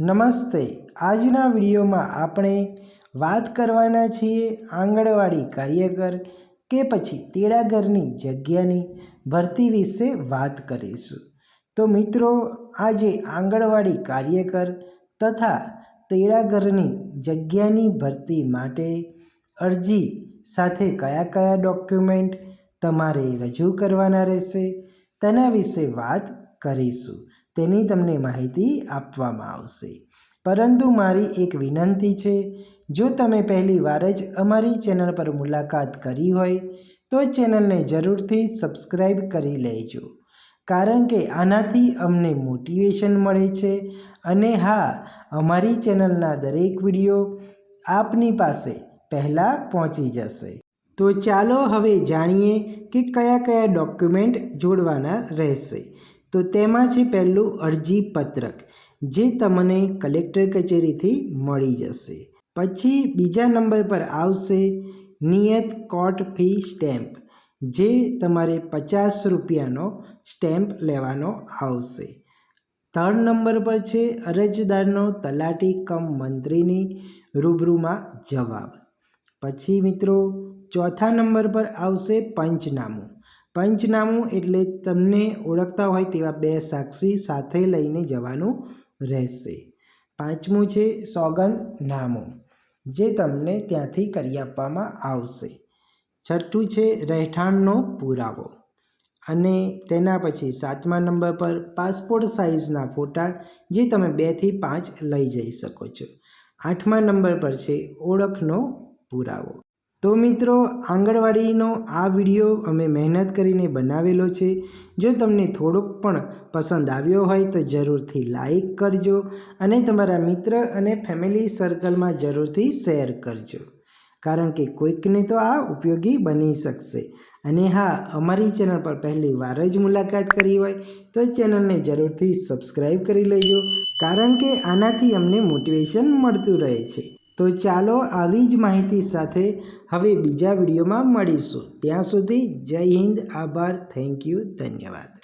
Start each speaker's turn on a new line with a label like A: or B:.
A: નમસ્તે. આજના વિડીયોમાં આપણે વાત કરવાના છીએ આંગણવાડી કાર્યકર કે પછી તેડાગરની જગ્યાની ભરતી વિશે વાત કરીશું. તો મિત્રો, આજે આંગણવાડી કાર્યકર તથા તેડાગરની જગ્યાની ભરતી માટે અરજી સાથે કયા કયા ડોક્યુમેન્ટ તમારે રજૂ કરવાના રહેશે તેના વિશે વાત કરીશું. તેની તમને માહિતી આપવામાં આવશે. પરંતુ મારી એક વિનંતી છે, જો તમે પહેલી વાર જ અમારી ચેનલ પર મુલાકાત કરી હોય, તો ચેનલને જરૂરથી સબસ્ક્રાઈબ કરી લેજો. કારણ કે આનાથી અમને મોટિવેશન મળે છે અને હા, અમારી ચેનલના દરેક વીડિયો આપની પાસે પહેલાં પહોંચી જશે. તો ચાલો હવે જાણીએ કે કયા કયા ડોક્યુમેન્ટ જોડવાના રહેશે. તો તેમાં છે પહેલું અરજી પત્રક જે તમને કલેક્ટર કચેરીથી મળી જશે. પછી બીજા નંબર પર આવશે નિયત કોર્ટ ફી સ્ટેમ્પ, જે તમારે પચાસ રૂપિયાનો સ્ટેમ્પ લેવાનો આવશે. થર્ડ નંબર પર છે અરજદારનો તલાટી કમ મંત્રીની રૂબરૂમાં જવાબ. પછી મિત્રો, ચોથા નંબર પર આવશે પંચનામું. પંચનામું એટલે તમને ઓળખતા હોય તેવા બે સાક્ષી સાથે લઈને જવાનું રહેશે. પાંચમું છે સોગંદનામું જે તમને ત્યાંથી કરી આપવામાં આવશે. છઠ્ઠું છે રહેઠાણનો પુરાવો અને તેના પછી સાતમા નંબર પર પાસપોર્ટ સાઇઝના ફોટા જે તમે બેથી પાંચ લઈ જઈ શકો છો. આઠમા નંબર પર છે ઓળખનો પુરાવો. તો મિત્રો, આંગણવાડીનો આ વીડિયો અમે મહેનત કરીને બનાવેલો છે. જો તમને થોડોક પણ પસંદ આવ્યો હોય તો જરૂરથી લાઈક કરજો અને તમારા મિત્ર અને ફેમિલી સર્કલમાં જરૂરથી શેર કરજો. કારણ કે કોઈકને તો આ ઉપયોગી બની શકશે. અને હા, અમારી ચેનલ પર પહેલી વાર જ મુલાકાત કરી હોય તો ચેનલને જરૂરથી સબસ્ક્રાઈબ કરી લેજો. કારણ કે આનાથી અમને મોટિવેશન મળતું રહે છે. તો ચાલો આવી જ માહિતી સાથે હવે બીજા વિડીયોમાં મળીશું. ત્યાં સુધી જય હિન્દ, આભાર, થેન્ક યુ, ધન્યવાદ.